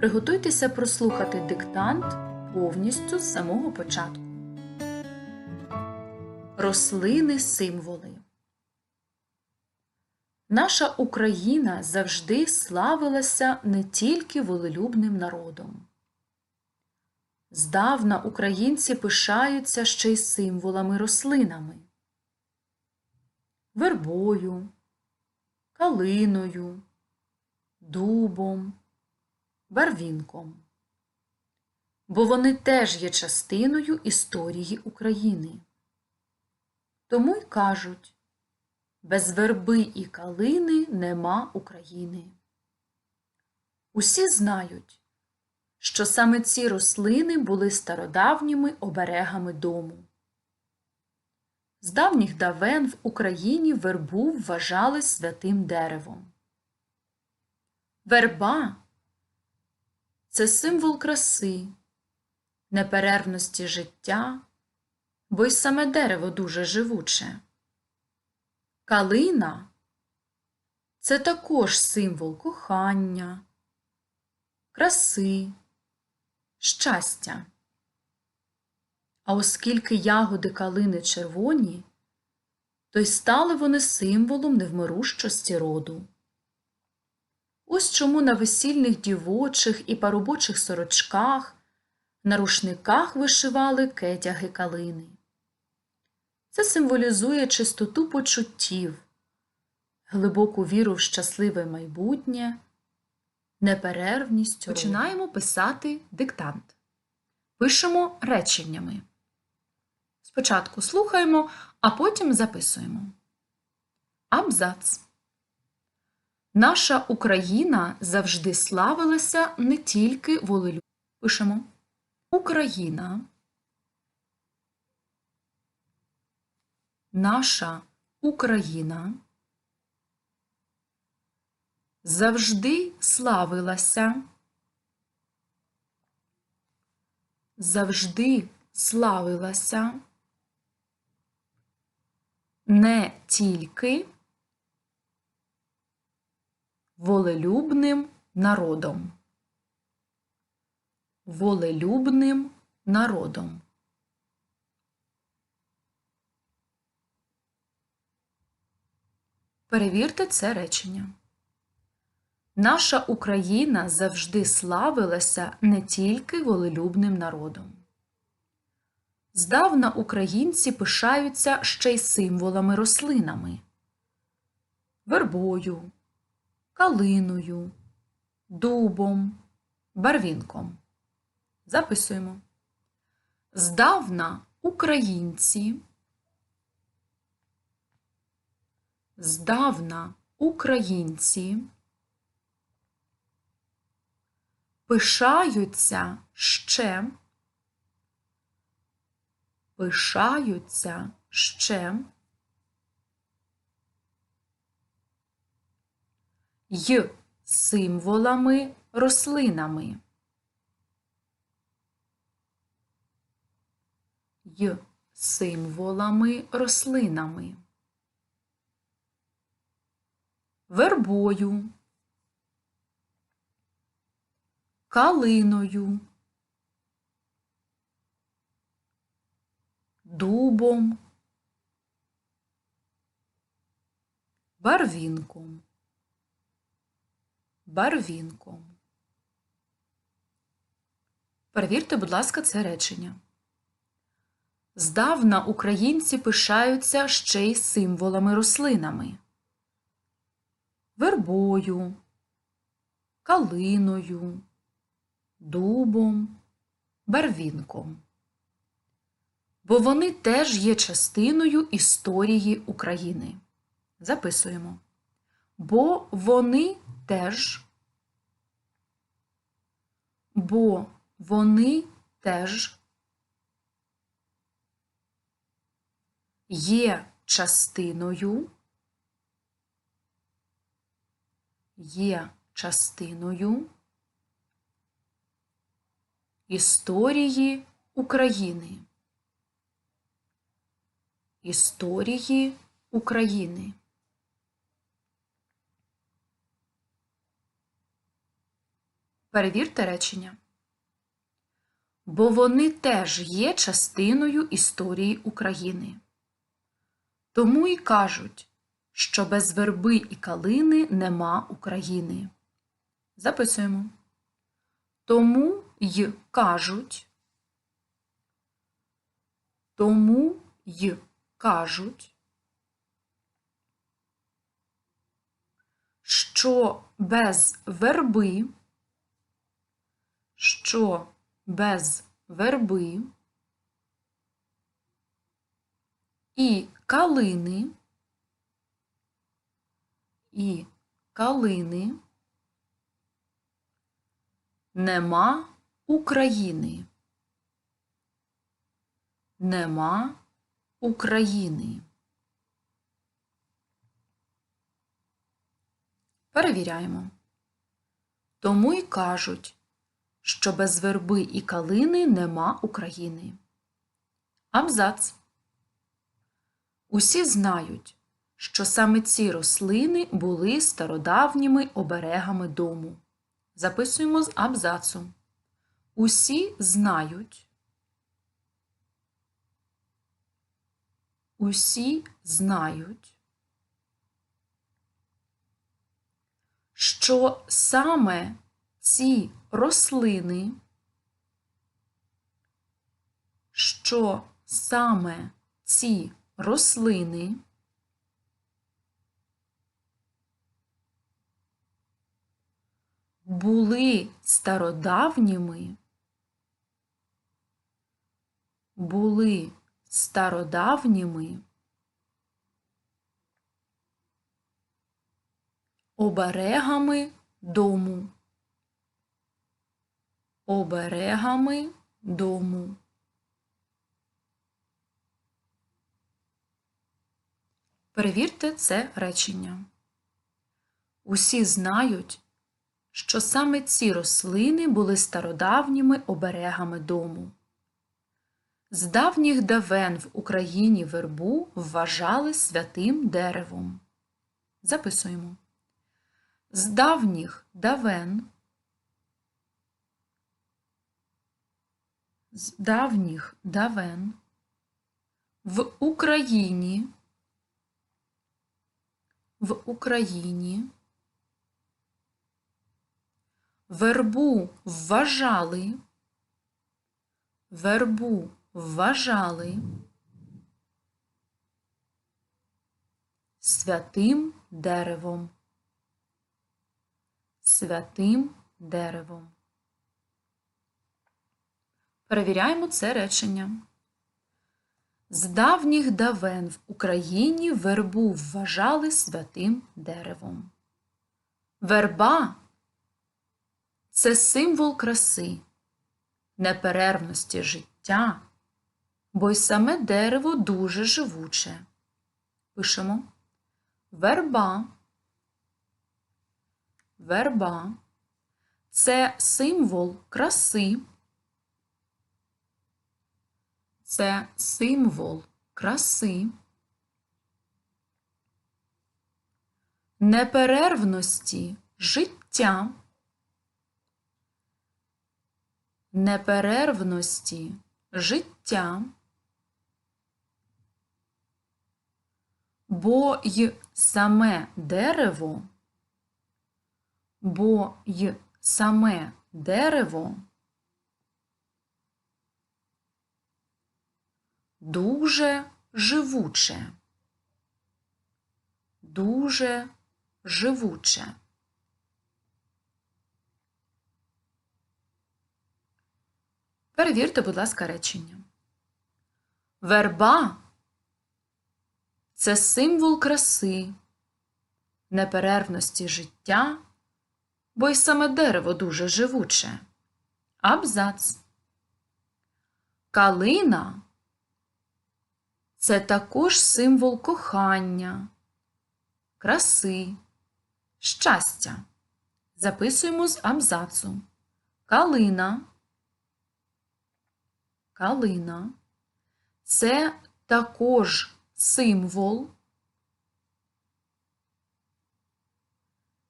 Приготуйтеся прослухати диктант повністю з самого початку. Рослини символи. Наша Україна завжди славилася не тільки волелюбним народом. Здавна українці пишаються ще й символами рослинами вербою, калиною, дубом, барвінком. Бо вони теж є частиною історії України. Тому й кажуть без верби і калини нема України. Усі знають, що саме ці рослини були стародавніми оберегами дому. З давніх давен в Україні вербу вважали святим деревом. Верба це символ краси, неперервності життя, бо й саме дерево дуже живуче. Калина це також символ кохання, краси, щастя. А оскільки ягоди калини червоні, то й стали вони символом невмирущості роду. Ось чому на весільних дівочих і парубочих сорочках, на рушниках вишивали кетяги калини. Це символізує чистоту почуттів, глибоку віру в щасливе майбутнє, неперервність. Починаємо писати диктант. Пишемо реченнями. Спочатку слухаємо, а потім записуємо. Абзац. Наша Україна завжди славилася не тільки волелю. Пишемо Україна. Наша Україна завжди славилася. Завжди славилася не тільки волелюбним народом. Волелюбним народом. Перевірте це речення. Наша Україна завжди славилася не тільки волелюбним народом. Здавна українці пишаються ще й символами рослинами вербою, калиною, дубом, барвінком. Записуємо. Здавна українці. Здавна українці пишаються ще, пишаються ще й символами рослинами. Й символами рослинами. Вербою, калиною, дубом, барвінком, барвінком. Перевірте, будь ласка, це речення. Здавна українці пишаються ще й символами рослинами вербою, калиною, дубом, барвінком. Бо вони теж є частиною історії України. Записуємо. Бо вони теж, бо вони теж є частиною, є частиною історії України. Історії України. Перевірте речення. Бо вони теж є частиною історії України. Тому і кажуть, що без верби і калини нема України. Записуємо. Тому й кажуть, тому й кажуть, що без верби, що без верби і калини, і калини нема України. Нема України. Перевіряємо. Тому й кажуть, що без верби і калини нема України. Абзац. Усі знають, що саме ці рослини були стародавніми оберегами дому. Записуємо з абзацу. Усі знають. Усі знають, що саме ці рослини, що саме ці рослини були стародавніми, були стародавніми оберегами дому, оберегами дому. Перевірте це речення. Усі знають, що саме ці рослини були стародавніми оберегами дому. З давніх давен в Україні вербу вважали святим деревом. Записуємо. З давніх давен з давніх давен в Україні в Україні вербу вважали вербу вважали святим деревом. Святим деревом. Перевіряємо це речення. З давніх давен в Україні вербу вважали святим деревом. Верба це символ краси, неперервності життя бо й саме дерево дуже живуче. Пишемо верба. Верба це символ краси. Це символ краси, неперервності життя, неперервності життя. бо й саме дерево, бо й саме дерево дуже живуче, дуже живуче. Перевірте, будь ласка, речення. Верба це символ краси, неперервності життя, бо й саме дерево дуже живуче. Абзац. Калина це також символ кохання, краси, щастя. Записуємо з абзацу. Калина. Калина це також символ.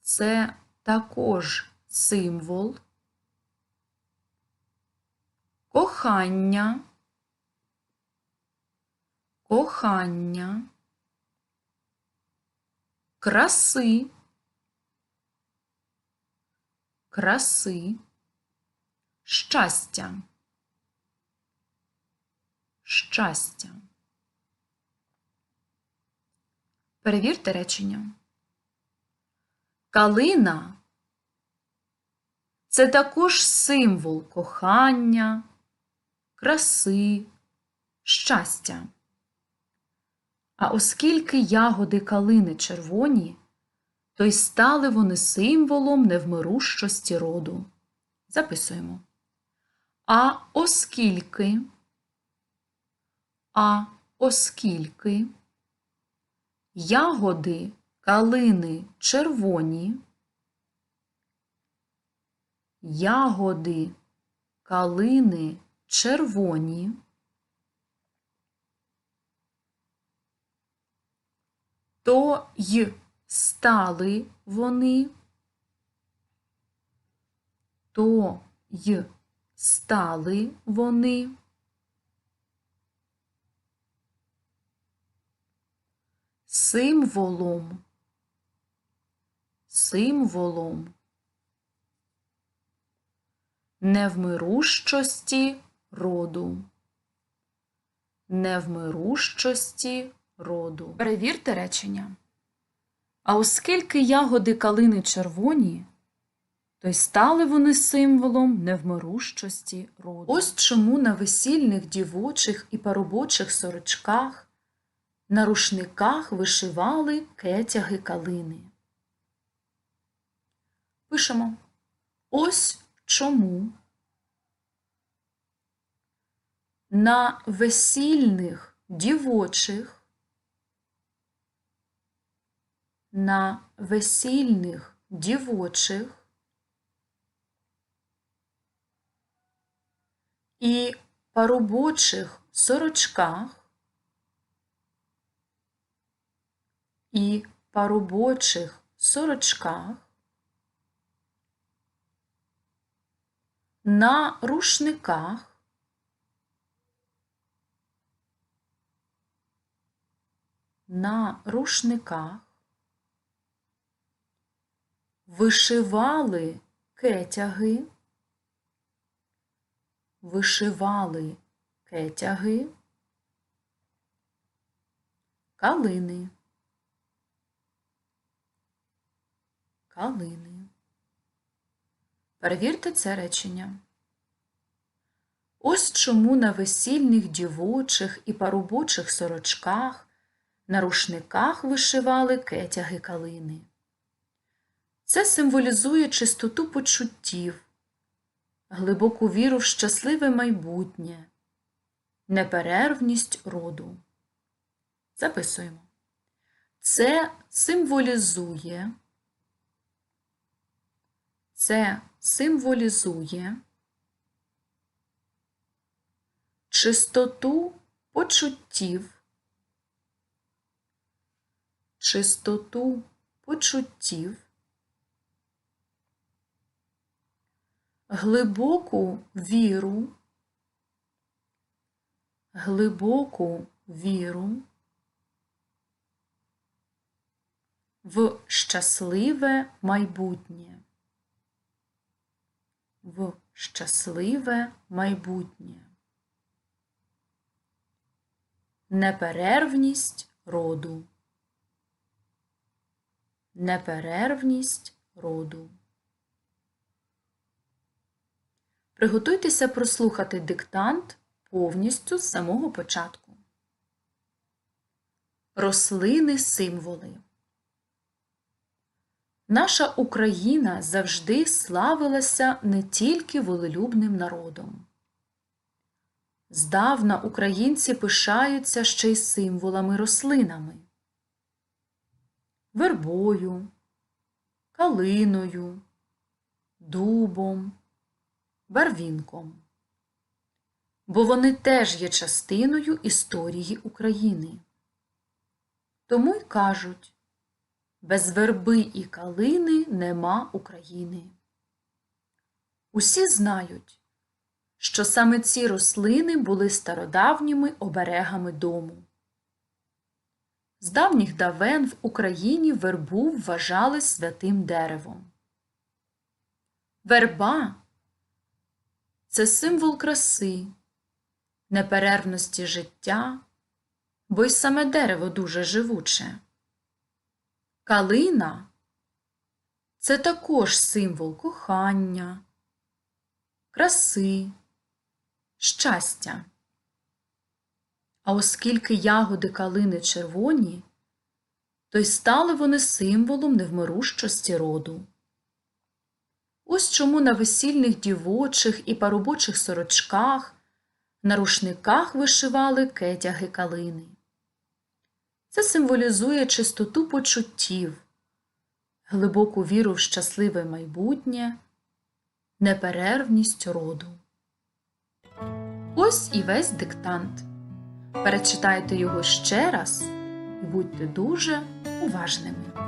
Це також символ кохання, кохання, краси, краси, щастя, щастя. Перевірте речення. Калина це також символ кохання, краси, щастя. А оскільки ягоди калини червоні, то й стали вони символом невмирущості роду. Записуємо. А оскільки, а оскільки ягоди калини червоні, ягоди калини червоні, то й стали вони, то й стали вони. Символом, символом. Невмирущості роду, невмирущості роду. Перевірте речення. А оскільки ягоди калини червоні, то й стали вони символом невмирущості роду. Ось чому на весільних дівочих і парубочих сорочках на рушниках вишивали кетяги калини. Пишемо ось чому на весільних дівочих, на весільних дівочих. І парубочих сорочках. І парубочих сорочках. На рушниках. На рушниках вишивали кетяги, вишивали кетяги, калини. калини. Перевірте це речення. Ось чому на весільних дівочих і парубочих сорочках на рушниках вишивали кетяги калини. Це символізує чистоту почуттів, глибоку віру в щасливе майбутнє, неперервність роду. Записуємо. Це символізує це символізує чистоту почуттів, чистоту почуттів, глибоку віру, глибоку віру в щасливе майбутнє в щасливе майбутнє. Неперервність роду. Неперервність роду. Приготуйтеся прослухати диктант повністю з самого початку. Рослини символи. Наша Україна завжди славилася не тільки волелюбним народом. Здавна українці пишаються ще й символами рослинами вербою, калиною, дубом, барвінком. Бо вони теж є частиною історії України. Тому й кажуть без верби і калини нема України. Усі знають, що саме ці рослини були стародавніми оберегами дому. З давніх давен в Україні вербу вважали святим деревом. Верба це символ краси, неперервності життя, бо й саме дерево дуже живуче. Калина це також символ кохання, краси, щастя. А оскільки ягоди калини червоні, то й стали вони символом невмирущості роду. Ось чому на весільних дівочих і парубочих сорочках на рушниках вишивали кетяги калини. Це символізує чистоту почуттів, глибоку віру в щасливе майбутнє, неперервність роду. Ось і весь диктант. Перечитайте його ще раз і будьте дуже уважними.